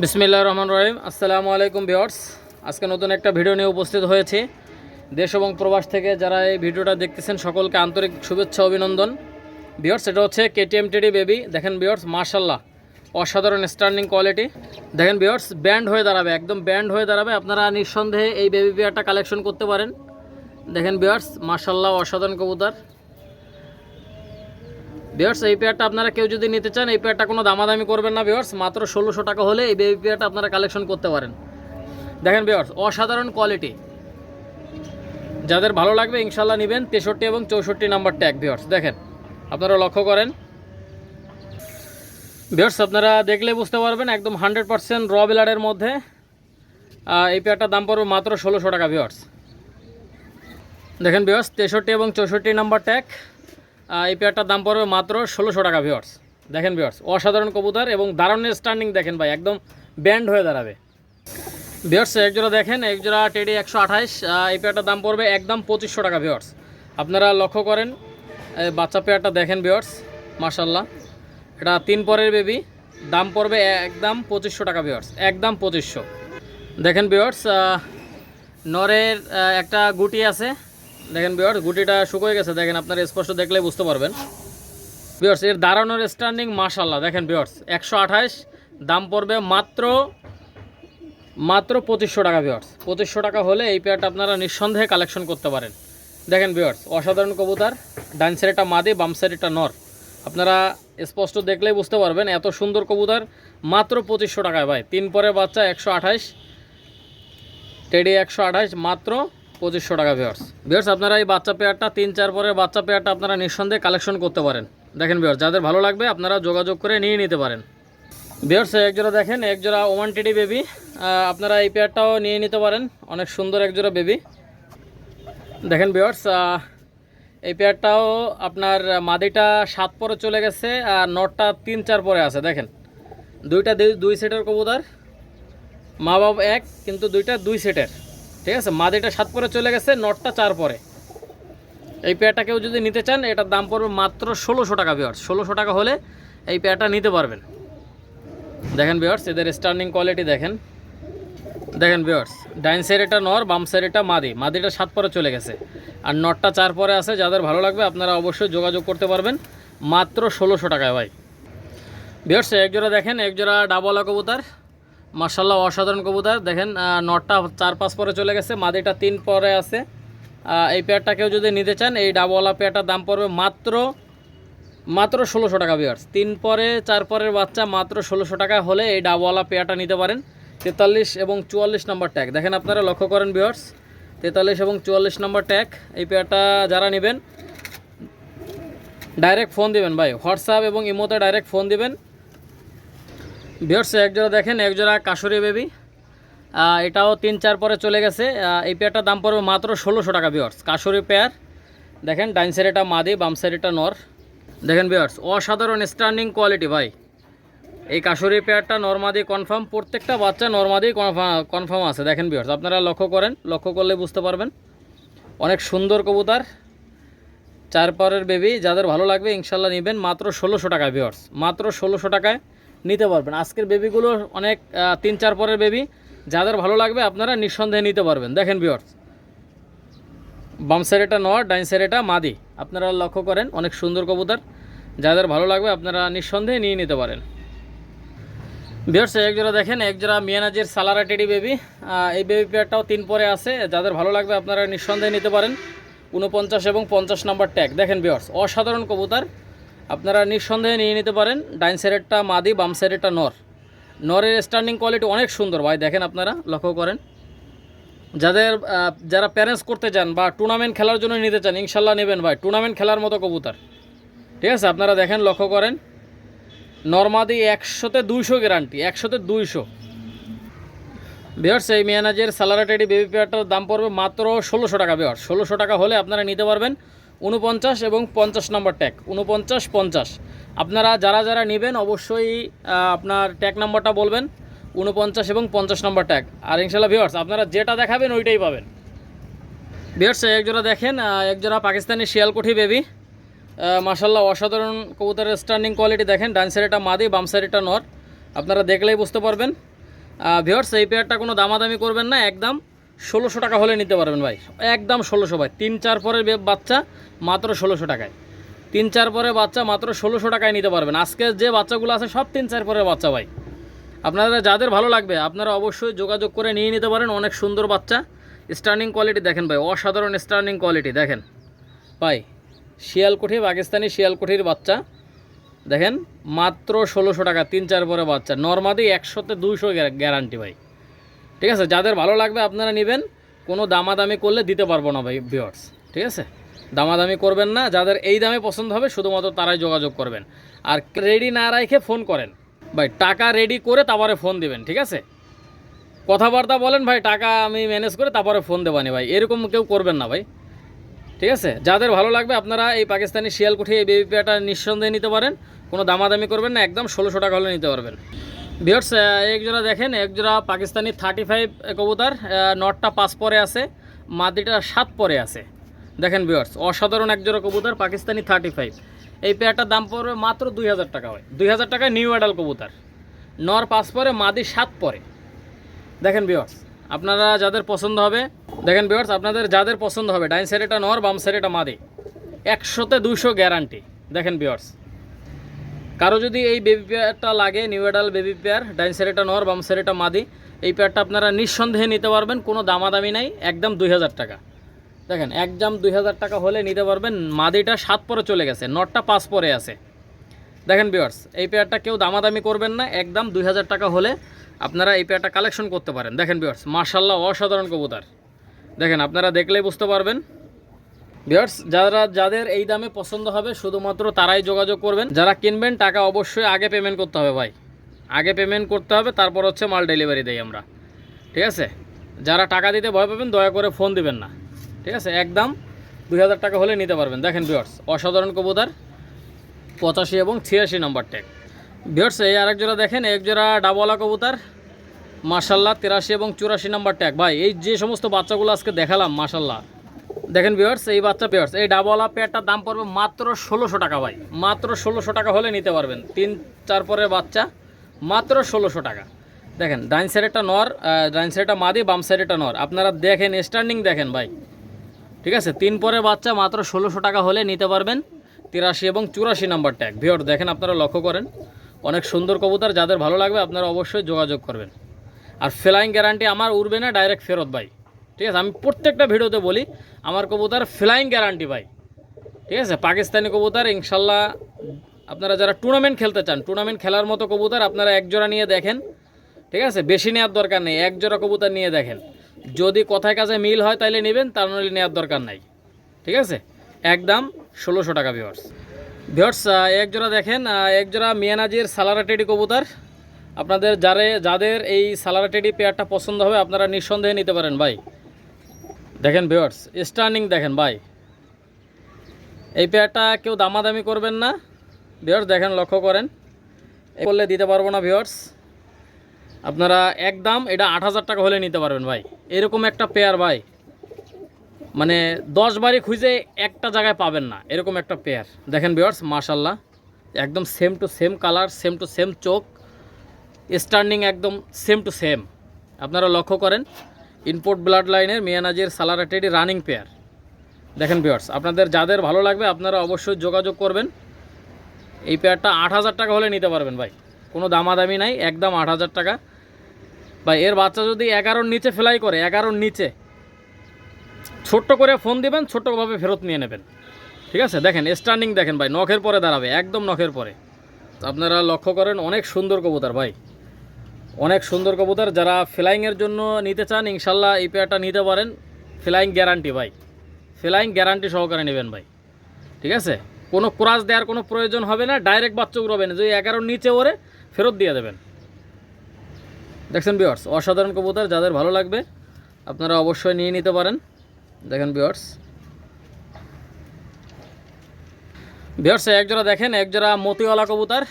বিসমিল্লাহ রহমান রহিম। আসসালামু আলাইকুম বিয়ার্স আজকে নতুন একটা ভিডিও নিয়ে উপস্থিত হয়েছি। দেশ এবং প্রবাস থেকে যারা এই ভিডিওটা দেখতেছেন, সকলকে আন্তরিক শুভেচ্ছা, অভিনন্দন। বিয়ার্স এটা হচ্ছে কেটিএম টিডি বেবি দেখেন বিয়ার্স মার্শাল্লাহ অসাধারণ স্টার্নিং কোয়ালিটি দেখেন বিয়ার্স ব্যান্ড হয়ে দাঁড়াবে, একদম ব্যান্ড হয়ে দাঁড়াবে। আপনারা নিঃসন্দেহে এই বেবি পেয়ারটা কালেকশন করতে পারেন। দেখেন বিয়ার্স মার্শাল্লাহ অসাধারণ কবুতর। বিয়ার্স এই পেয়ারটা আপনারা কেউ যদি নিতে চান, এই পেয়ারটা কোনো দামাদামি করবেন না বিয়ার্স মাত্র ষোলোশো টাকা হলে এই বেবি পেয়ারটা আপনারা কালেকশন করতে পারেন। দেখেন বিয়ার্স অসাধারণ কোয়ালিটি যাদের ভালো লাগবে ইনশাল্লাহ নেবেন। তেষট্টি এবং চৌষট্টি নাম্বার ট্যাগ বিয়ার্স দেখেন, আপনারা লক্ষ্য করেন। বিয়ার্স আপনারা দেখলে বুঝতে পারবেন, একদম হান্ড্রেড পার্সেন্ট র বিলারের মধ্যে এই পেয়ারটার দাম পড়বে মাত্র ষোলোশো টাকা বিয়ার্স দেখেন বিয়ার্স তেষট্টি এবং চৌষট্টি নাম্বার ট্যাগ এই পেয়ারটার দাম পড়বে মাত্র ষোলোশো টাকা ভিওর্স দেখেন ভিওর্স অসাধারণ কবুতর এবং দারুণের স্ট্যান্ডিং দেখেন ভাই, একদম ব্যান্ড হয়ে দাঁড়াবে। ভিওর্স একজোড়া দেখেন, একজোড়া টেডি একশো আঠাইশ এই পেয়ারটার দাম পড়বে একদম পঁচিশশো টাকা ভিওর্স আপনারা লক্ষ্য করেন বাচ্চা পেয়ারটা দেখেন ভিওর্স মার্শাল্লাহ এটা তিন পরের বেবি দাম পড়বে একদম পঁচিশশো টাকা ভিওর্স একদম পঁচিশশো। দেখেন ভিওর্স নরের একটা গুটি আছে। দেখেন বিয়ার্স গুটিটা শুকিয়ে গেছে, দেখেন আপনারা স্পষ্ট দেখলে বুঝতে পারবেন। বিয়ার্স এর দাঁড়ানোর স্ট্যান্ডিং মাশাল্লাহ দেখেন বিয়ার্স একশো আঠাইশ দাম পড়বে মাত্র মাত্র পঁচিশশো টাকা বিয়ার্স পঁচিশশো টাকা হলে এই পেয়ারটা আপনারা নিঃসন্দেহে কালেকশন করতে পারেন। দেখেন বিয়ার্স অসাধারণ কবুতর, ডান সাইডটা মাদি, বাম সাইডটা নর। আপনারা স্পষ্ট দেখলেই বুঝতে পারবেন, এত সুন্দর কবুতর, মাত্র পঁচিশশো টাকায় ভাই। তিন পরের বাচ্চা একশো আঠাইশ টেডি একশো আঠাইশ মাত্র পঁচিশশো টাকা ভিওর্স ভিওর্স আপনারা এই বাচ্চা পেয়ারটা তিন, চার পরের বাচ্চা পেয়ারটা আপনারা নিঃসন্দেহে কালেকশন করতে পারেন। দেখেন ভিওর্স যাদের ভালো লাগবে আপনারা যোগাযোগ করে নিয়ে নিতে পারেন। ভিওর্স একজোড়া দেখেন, একজোড়া ওমান টেডি বেবি আপনারা এই পেয়ারটাও নিয়ে নিতে পারেন, অনেক সুন্দর একজোড়া বেবি দেখেন ভিওর্স এই পেয়ারটাও আপনার মাদিটা সাত পরে চলে গেছে, আর নটটা তিন, চার পরে আছে, দেখেন। দুইটা দুই- দুই সেটের কবুতর, মা বাবা এক, কিন্তু দুইটা দুই সেটের ঠিক আছে? মাদিটা সাত পরে চলে গেছে, নটটা চার পরে। এই পেয়ারটা কেউ যদি নিতে চান, এটার দাম পড়বে মাত্র ষোলোশো টাকা বিয়ার্স ষোলোশো টাকা হলে এই পেয়ারটা নিতে পারবেন। দেখেন বিয়ার্স এদের স্টার্নিং কোয়ালিটি দেখেন। দেখেন বিয়ার্স ডাইন সাইড এটা নর, বাম সাইড এটা মাদি। মাদিটা সাত পরে চলে গেছে। আর নটটা চার পরে আছে, যাদের ভালো লাগবে আপনারা অবশ্যই যোগাযোগ করতে পারবেন। মাত্র ষোলোশো টাকায়, ভাই। বিয়ার্স একজোড়া দেখেন একজোড়া ডাবলা কবুতর। মার্শাল্লাহ অসাধারণ কবুতর। দেখেন নটটা চার পাঁচ পরে চলে গেছে মাদিটা তিন পরে আছে। এই পেয়ারটা কেউ যদি নিতে চান, এই ডাবওয়ালা পেয়ারটার দাম পড়বে মাত্র মাত্র ষোলোশো টাকা বিয়ার্স তিন পরে, চার পরের বাচ্চা মাত্র ষোলোশো টাকা হলে এই ডাবওয়ালা পেয়ারটা নিতে পারেন। তেতাল্লিশ এবং চুয়াল্লিশ নম্বর ট্যাগ দেখেন আপনারা লক্ষ্য করেন বিয়ার্স তেতাল্লিশ এবং চুয়াল্লিশ নম্বর ট্যাগ এই পেয়ারটা যারা নেবেন ডাইরেক্ট ফোন দিবেন, ভাই। হোয়াটসঅ্যাপ এবং ইমোতে ডাইরেক্ট ফোন দিবেন। বিয়ার্স একজোড়া দেখেন, একজোড়া কাশুরি বেবি। এটাও তিন চার পরে চলে গেছে। এই পেয়ারটার দাম পড়বে মাত্র ষোলোশো টাকা বিয়ার্স কাশুরি পেয়ার, দেখেন, ডাইন সাইড এটা মাদি, বাম সাইড এটা নর। দেখেন বিয়ার্স অসাধারণ স্ট্যান্ডিং কোয়ালিটি ভাই। এই কাশুরি পেয়ারটা নর্মাদি কনফার্ম প্রত্যেকটা বাচ্চা নর্মাদি কনফার্ম আছে। দেখেন বিয়ার্স আপনারা লক্ষ্য করেন, লক্ষ্য করলে বুঝতে পারবেন। অনেক সুন্দর কবুতার। চার পরের বেবি যাদের ভালো লাগবে, ইনশাল্লাহ নেবেন। মাত্র ষোলোশো টাকায় ভিওর্স মাত্র ষোলোশো টাকায় নিতে পারবেন। আজকের বেবিগুলো অনেক তিন চার পরের বেবি যাদের ভালো লাগবে, আপনারা নিঃসন্দেহে নিতে পারবেন। দেখেন ভিওর্স বাম সাইড এটা নর, ডাইন সাইড এটা মাদি। আপনারা লক্ষ্য করেন, অনেক সুন্দর কবুতর। যাদের ভালো লাগবে, আপনারা নিঃসন্দেহে নিয়ে নিতে পারেন। বিয়ার্স একজোড়া দেখেন একজোড়া মিয়ানাজের সালারা টেডি বেবি এই বেবি পেয়ারটাও তিন পরে আছে। যাদের ভালো লাগবে, আপনারা নিঃসন্দেহে নিতে পারেন। উনপঞ্চাশ এবং পঞ্চাশ নাম্বার ট্যাগ দেখেন বিয়ার্স অসাধারণ কবুতর। আপনারা নিঃসন্দেহে নিয়ে নিতে পারেন। ডাইন সাইডেরটা মাদি, বাম সাইডেরটা নর। নরের স্ট্যান্ডিং কোয়ালিটি অনেক সুন্দর ভাই, দেখেন আপনারা, লক্ষ্য করেন। যাদের যারা প্যারেন্টস করতে চান বা টুর্নামেন্ট খেলার জন্য নিতে চান, ইনশাল্লাহ নেবেন ভাই। টুর্নামেন্ট খেলার মতো কবুতর। ঠিক আছে, আপনারা দেখেন, লক্ষ্য করেন। নর্মাদি একশোতে দুইশো গ্যারান্টি একশোতে দুইশো। বিহার্স এই মিয়ানাজের স্যালারাটেডি বেবি পেয়ারটার দাম পড়বে মাত্র ষোলোশো টাকা বিহার ষোলোশো টাকা হলে আপনারা নিতে পারবেন। উনপঞ্চাশ এবং পঞ্চাশ নম্বর ট্যাগ। উনপঞ্চাশ, পঞ্চাশ। আপনারা যারা যারা নেবেন অবশ্যই আপনার ট্যাগ নাম্বারটা বলবেন। উনপঞ্চাশ এবং পঞ্চাশ নম্বর ট্যাগ। আর ইনশাল্লাহ ভিওর্স আপনারা যেটা দেখাবেন ওইটাই পাবেন। ভিওর্স একজোড়া দেখেন একজোড়া পাকিস্তানি শিয়ালকুঠি বেবি মাসাল্লাহ অসাধারণ কবুতরের স্ট্যান্ডিং কোয়ালিটি দেখেন। ডান সাইডটা মাদি, বাম সাইডটা নর। আপনারা দেখলেই বুঝতে পারবেন। ভিওর্স এই পেয়ারটা কোনো দামাদামি করবেন না, একদম ষোলোশো টাকা হলে নিতে পারবেন ভাই। একদম ষোলোশো ভাই। তিন চার পরে বে- বাচ্চা মাত্র ষোলোশো টাকায়। তিন চার পরে বাচ্চা মাত্র ষোলোশো টাকায় নিতে পারবেন। আজকে যে বাচ্চাগুলো আছে সব তিন চার পরের বাচ্চা ভাই। আপনারা যাদের ভালো লাগবে, আপনারা অবশ্যই যোগাযোগ করে নিয়ে নিতে পারেন। অনেক সুন্দর বাচ্চা। স্টার্নিং কোয়ালিটি দেখেন ভাই, অসাধারণ স্টার্নিং কোয়ালিটি দেখেন। ভাই, শিয়ালকুঠি, পাকিস্তানি শিয়ালকুঠির বাচ্চা। দেখেন, মাত্র ষোলোশো টাকা, তিন চার পরে বাচ্চা। নর্মাদি একশোতে দুইশো গ্যারান্টি ভাই। ঠিক আছে? যাদের ভালো লাগবে আপনারা নেবেন। কোনো দামাদামি করলে দিতে পারব না ভাই ভিওর্স ঠিক আছে? দামাদামি করবেন না, যাদের এই দামে পছন্দ হবে শুধুমাত্র তারাই যোগাযোগ করবেন। আর রেডি না রেখে ফোন করেন। ভাই, টাকা রেডি করে তারপরে ফোন দিবেন, ঠিক আছে? কথাবার্তা বলেন ভাই, টাকা আমি ম্যানেজ করে তারপরে ফোন দেবানি ভাই। এরকম কেউ করবেন না ভাই। ঠিক আছে? যাদের ভালো লাগবে আপনারা এই পাকিস্তানি শিয়ালকুঠি এই বেবি পেয়ারটা নিঃসন্দেহে নিতে পারেন। কোনো দামাদামি করবেন না, একদম ষোলোশো টাকা হলে নিতে পারবেন। ভিওর্স এক জোড়া দেখেন এক জোড়া পাকিস্তানি থার্টি ফাইভ কবুতার নটটা পাঁচ পরে আছে, মাদিটা সাত পরে আছে। দেখেন ভিওর্স অসাধারণ এক জোড়া কবুতর, পাকিস্তানি থার্টি ফাইভ এই পেয়ারটার দাম পড়বে মাত্র দুই হাজার টাকা হয়। দুই হাজার টাকায় নিউ অ্যাডাল কবুতার। নর পাঁচ পরে, মাদি সাত পরে। দেখেন ভিওর্স আপনারা যাদের পছন্দ হবে, দেখেন ভিওর্স আপনাদের যাদের পছন্দ হবে, ডাইন সাইড এটা নর, বাম সাইড এটা মাদি। একশোতে দুশো গ্যারান্টি দেখেন ভিওর্স কারও যদি এই বেবি পেয়ারটা লাগে নিউ এডাল বেবি পেয়ার ডাইন সাইড এটা নর, বাম সাইড এটা মাদি, এই পেয়ারটা আপনারা নিঃসন্দেহে নিতে পারবেন, কোনো দামাদামি নাই, একদম দুই হাজার টাকা। দেখেন, একদম দুই হাজার টাকা হলে নিতে পারবেন, মাদিটা সাত পরে চলে গেছে নটটা পাঁচ পরে আছে। দেখেন বিয়ার্স এই পেয়ারটা কেউ দামাদামি করবেন না, একদম দুই হাজার টাকা হলে আপনারা এই পেয়ারটা কালেকশন করতে পারেন। দেখেন বিয়ার্স মার্শাল্লাহ অসাধারণ কবুতার। দেখেন, আপনারা দেখলেই বুঝতে পারবেন। বিয়ার্স যারা যাদের এই দামে পছন্দ হবে, শুধুমাত্র তারাই যোগাযোগ করবেন। যারা কিনবেন, টাকা অবশ্যই আগে পেমেন্ট করতে হবে ভাই। আগে পেমেন্ট করতে হবে, তারপর হচ্ছে মাল ডেলিভারি দেই আমরা। ঠিক আছে? যারা টাকা দিতে ভয় পাবেন, দয়া করে ফোন দিবেন না। ঠিক আছে? একদম দুই হাজার টাকা হলে নিতে পারবেন। দেখেন বিয়ার্স অসাধারণ কবুতার। পঁচাশি এবং ছিয়াশি নম্বর ট্যাগ ভিওর্স এই আরেক জোড়া দেখেন, এক জোড়া ডাবলা কবুতর। মার্শাল্লাহ তিরাশি এবং চুরাশি নম্বর ট্যাগ ভাই, এই যে সমস্ত বাচ্চাগুলো আজকে দেখালাম মার্শাল্লাহ দেখেন ভিওর্স এই বাচ্চা ভিওর্স এই ডাবলা পেয়ারটার দাম পড়বে মাত্র ষোলোশো টাকা ভাই। মাত্র ষোলোশো টাকা হলে নিতে পারবেন। তিন, চার পরের বাচ্চা, মাত্র ষোলোশো টাকা। দেখেন ডাইন সাইডেরটা নর ডাইন সাইডটা মাদি, বাম সাইডেরটা নর। আপনারা দেখেন স্ট্যান্ডিং দেখেন ভাই। ঠিক আছে? তিন পরের বাচ্চা মাত্র ষোলোশো টাকা হলে নিতে পারবেন। তিরাশি এবং চুরাশি নাম্বার ট্যাগ ভিওর দেখেন আপনারা লক্ষ্য করেন। অনেক সুন্দর কবুতর, যাদের ভালো লাগবে আপনারা অবশ্যই যোগাযোগ করবেন। আর ফ্লাইং গ্যারান্টি আমার উড়বে না ডাইরেক্ট ফেরত ভাই। ঠিক আছে? আমি প্রত্যেকটা ভিডিওতে বলি আমার কবুতর ফ্লাইং গ্যারান্টি ভাই। ঠিক আছে? পাকিস্তানি কবুতর ইনশাল্লাহ আপনারা যারা টুর্নামেন্ট খেলতে চান টুর্নামেন্ট খেলার মতো কবুতর আপনারা এক জোড়া নিয়ে দেখেন। ঠিক আছে? বেশি নেওয়ার দরকার নেই এক জোড়া কবুতর নিয়ে দেখেন। যদি কথায় কাজে মিল হয় তাহলে নেবেন তার নইলে নেওয়ার দরকার নাই। ঠিক আছে? একদম ষোলোশো টাকা ভিওর্স ভিওর্স এক জোড়া দেখেন আহ, এক জোড়া মিয়ানাজির সালারাটেডি কবুতর। আপনাদের যারে যাদের এই সালারাটেডি পেয়ারটা পছন্দ হবে আপনারা নিঃসন্দেহে নিতে পারেন ভাই। দেখেন ভিওর্স স্টার্নিং দেখেন ভাই। এই পেয়ারটা কেউ দামাদামি করবেন না। ভিওর্স দেখেন, লক্ষ্য করেন। এ করলে দিতে পারব না ভিওর্স আপনারা একদম এটা আট হাজার টাকা হলে নিতে পারবেন ভাই। এরকম একটা পেয়ার ভাই। মানে দশ বারই খুঁজে একটা জায়গায় পাবেন না। এরকম একটা পেয়ার দেখেন বিয়ার্স মার্শাল্লাহ একদম same to same colour same to same চোখ। স্টার্নিং একদম সেম টু সেম আপনারা লক্ষ্য করেন। ইনপোর্ট ব্লাড লাইনের মিয়ানাজির সালারাটেডি রানিং পেয়ার দেখেন বিয়ার্স আপনাদের যাদের ভালো লাগবে, আপনারা অবশ্যই যোগাযোগ করবেন। এই পেয়ারটা আট হাজার টাকা হলে নিতে পারবেন ভাই। কোনো দামাদামি নাই, একদম আট হাজার টাকা। ভাই, এর বাচ্চা যদি এগারোর নিচে ফ্লাই করে, এগারোর নিচে, ছোট্ট করে ফোন দিবেন, ছোট্টভাবে ফেরত নিয়ে নেবেন। ঠিক আছে? দেখেন স্ট্যান্ডিং দেখেন ভাই, নখের পরে দাঁড়াবে, একদম নখের পরে। আপনারা লক্ষ্য করেন, অনেক সুন্দর কবুতর ভাই। অনেক সুন্দর কবুতর। যারা ফ্লাইংয়ের জন্য নিতে চান, ইনশাল্লাহ এই পেয়ারটা নিতে পারেন। ফ্লাইং গ্যারান্টি ভাই। ফ্লাইং গ্যারান্টি সহকারে নেবেন ভাই। ঠিক আছে? কোনো ক্রাস দেওয়ার কোনো প্রয়োজন হবে না ডাইরেক্ট বাচ্চা উড়বেন। যদি এগারোর নিচে ওরে ফেরত দিয়ে দেবেন। দেখছেন বিয়ার্স অসাধারণ কবুতর, যাদের ভালো লাগবে, আপনারা অবশ্যই নিয়ে নিতে পারেন। দেখেন বিয়ার্স বিয়ার্স একজোড়া দেখেন একজোড়া মতিওয়ালা কবুতর।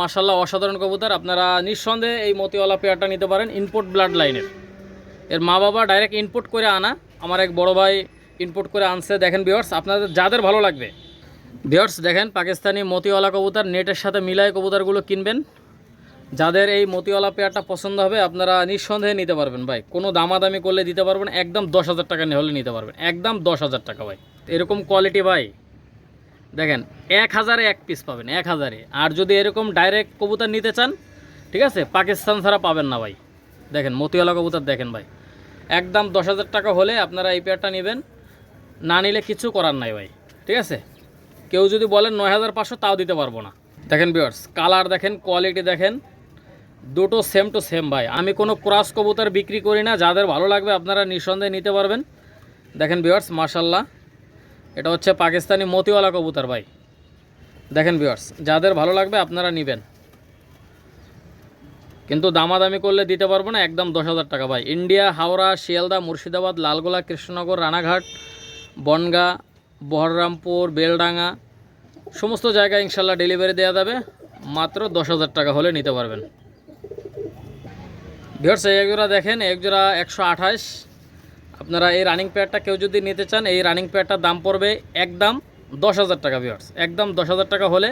মার্শাল্লাহ অসাধারণ কবুতর। আপনারা নিঃসন্দেহে এই মতিওয়ালা পেয়ারটা নিতে পারেন ইনপোর্ট ব্লাড লাইনের এর। মা বাবা ডাইরেক্ট ইনপুট করে আনা। আমার এক বড় ভাই ইনপুট করে আনছে। দেখেন বিয়ার্স আপনাদের যাদের ভালো লাগবে। বিয়ার্স দেখেন পাকিস্তানি মতিওয়ালা কবুতর নেটের সাথে মিলায় কবুতরগুলো কিনবেন। যাদের এই মতিওয়ালা পেয়ারটা পছন্দ হবে, আপনারা নিঃসন্দেহে নিতে পারবেন ভাই। কোনো দামাদামি করলে দিতে পারবেন একদম দশ হাজার টাকা হলে নিতে পারবেন। একদম দশ হাজার টাকা ভাই। এরকম কোয়ালিটি ভাই। দেখেন, এক হাজারে এক পিস পাবেন, এক হাজারে। আর যদি এরকম ডাইরেক্ট কবুতর নিতে চান, ঠিক আছে? পাকিস্তান ছাড়া পাবেন না ভাই। দেখেন মতিওয়ালা কবুতর দেখেন ভাই। একদম দশ হাজার টাকা হলে আপনারা এই পেয়ারটা নেবেন। না নিলে কিছু করার নাই ভাই, ঠিক আছে? কেউ যদি বলেন নয় হাজার পাঁচশো, তাও দিতে পারব না। দেখেন বিয়ার্স কালার দেখেন কোয়ালিটি দেখেন, দুটো সেম টু সেম ভাই। আমি কোনো ক্রস কবুতর বিক্রি করি না, যাদের ভালো লাগবে আপনারা নিঃসন্দেহে নিতে পারবেন। দেখেন বিয়ার্স মার্শাল্লাহ এটা হচ্ছে পাকিস্তানি মতিওয়ালা কবুতর ভাই। দেখেন বিয়ার্স যাদের ভালো লাগবে আপনারা নেবেন। কিন্তু দামাদামি করলে দিতে পারব না, একদম দশ হাজার টাকা ভাই। ইন্ডিয়া, হাওড়া, শিয়ালদা, মুর্শিদাবাদ, লালগোলা, কৃষ্ণনগর, রানাঘাট, বনগা বহররামপুর বেলডাঙ্গা, সমস্ত জায়গায় ইনশাল্লাহ ডেলিভারি দেওয়া যাবে। মাত্র দশ হাজার টাকা হলে নিতে পারবেন। ভিওর্স এই একজোড়া দেখেন একজোড়া একশো আঠাশ। আপনারা এই রানিং প্যাডটা কেউ যদি নিতে চান, এই রানিং প্যাডটার দাম পড়বে একদম দশ হাজার টাকা ভিওর্স একদম দশ হাজার টাকা হলে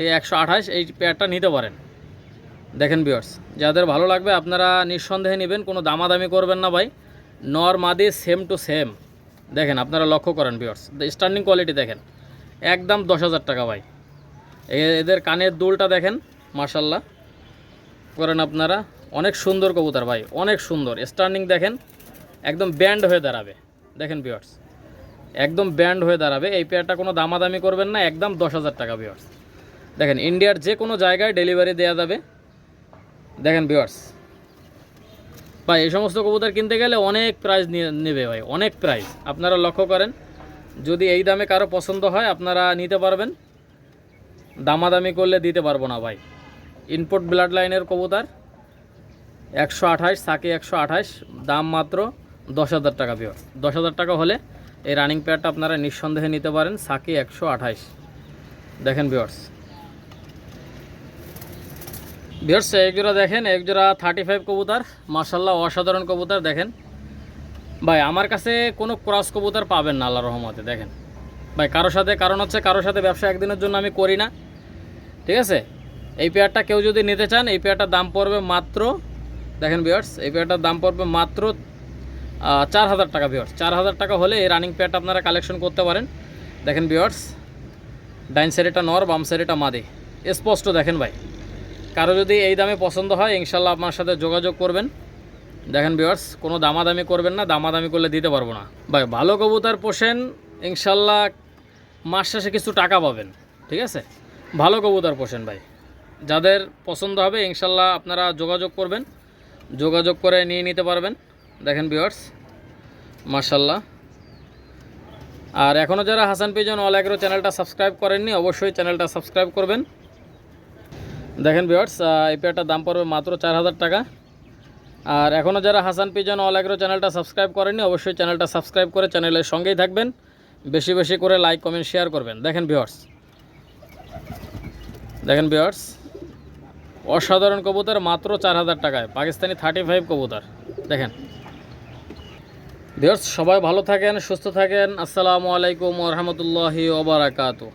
এই একশো আঠাশ এই প্যাডটা নিতে পারেন। দেখেন ভিওর্স যাদের ভালো লাগবে আপনারা নিঃসন্দেহে নেবেন, কোনো দামাদামি করবেন না ভাই। নর, মাদি সেম টু সেম দেখেন, আপনারা লক্ষ্য করেন ভিওর্স স্ট্যান্ডিং কোয়ালিটি দেখেন। একদম দশ হাজার টাকা ভাই। এদের কানের দুলটা দেখেন মার্শাল্লাহ করেন আপনারা, অনেক সুন্দর কবুতর ভাই, অনেক সুন্দর। স্ট্যান্ডিং দেখেন একদম ব্যান্ড হয়ে দাঁড়াবে। দেখেন বিয়ার্স একদম ব্যান্ড হয়ে দাঁড়াবে। এই পেয়ারটা কোনো দামাদামি করবেন না, একদম দশ হাজার টাকা বিয়ার্স দেখেন, ইন্ডিয়ার যে কোনো জায়গায় ডেলিভারি দেওয়া যাবে। দেখেন বিয়ার্স ভাই, এই সমস্ত কবুতর কিনতে গেলে অনেক প্রাইস নেবে ভাই, অনেক প্রাইস আপনারা লক্ষ্য করেন, যদি এই দামে কারও পছন্দ হয়, আপনারা নিতে পারবেন। দামাদামি করলে দিতে পারব না ভাই। ইনপুট ব্লাড লাইনের কবুতর, একশো আঠাশ, সাকি একশো আঠাশ, দাম মাত্র দশ হাজার টাকা পিওর দশ হাজার টাকা হলে এই রানিং পেয়ারটা আপনারা নিঃসন্দেহে নিতে পারেন সাকি একশো আঠাইশ দেখেন বিয়ার্স বিয়ার্স এক জোড়া দেখেন, এক জোড়া থার্টি ফাইভ কবুতার মার্শাল্লাহ অসাধারণ কবুতার, দেখেন। ভাই, আমার কাছে কোনো ক্রস কবুতার পাবেন না আল্লাহ রহমতে, দেখেন। ভাই কারোর সাথে, কারণ হচ্ছে কারোর সাথে ব্যবসা একদিনের জন্য আমি করি না। ঠিক আছে? এই পেয়ারটা কেউ যদি নিতে চান, এই পেয়ারটার দাম পড়বে মাত্র, দেখেন বিয়ার্স এই পেয়ারটার দাম পড়বে মাত্র চার হাজার টাকা বিয়ার্স চার হাজার টাকা হলে এই রানিং প্যাড আপনারা কালেকশন করতে পারেন। দেখেন বিয়ার্স ডাইন সাইডেটা নর, বাম সাইডেটা মাদি। স্পষ্ট দেখেন ভাই। কারও যদি এই দামে পছন্দ হয় ইনশাল্লাহ আপনার সাথে যোগাযোগ করবেন। দেখেন বিয়ার্স কোনো দামাদামি করবেন না, দামাদামি করলে দিতে পারব না। ভাই, ভালো কবুতর পোষেন ইনশাল্লাহ মাস শেষে কিছু টাকা পাবেন। ঠিক আছে? ভালো কবুতর পোষেন ভাই। যাদের পছন্দ হবে ইনশাল্লাহ আপনারা যোগাযোগ করবেন। যোগাযোগ করে নিয়ে নিতে পারবেন। দেখেন বিওয়ার্স মার্শাল্লাহ আর এখনও যারা হাসান পিজন অল অ্যাগ্রো চ্যানেলটা সাবস্ক্রাইব করেননি, অবশ্যই চ্যানেলটা সাবস্ক্রাইব করবেন। দেখেন বিয়ার্স এই পেয়ারটার দাম পড়বে মাত্র চার হাজার টাকা। আর এখনও যারা হাসান পিজন অল অ্যাগ্রো চ্যানেলটা সাবস্ক্রাইব করেননি, অবশ্যই চ্যানেলটা সাবস্ক্রাইব করে চ্যানেলের সঙ্গেই থাকবেন। বেশি বেশি করে লাইক কমেন্ট শেয়ার করবেন। দেখেন বিওয়ার্স দেখেন ভিওয়ার্স অসাধারণ কবুতর মাত্র চার হাজার টাকায়। পাকিস্তানি থার্টি ফাইভ কবুতর। দেখেন। ভিওয়ার্স সবাই ভালো থাকেন সুস্থ থাকেন। আসসালামু আলাইকুম ওরহামতুল্লাহি ওবরাকাতু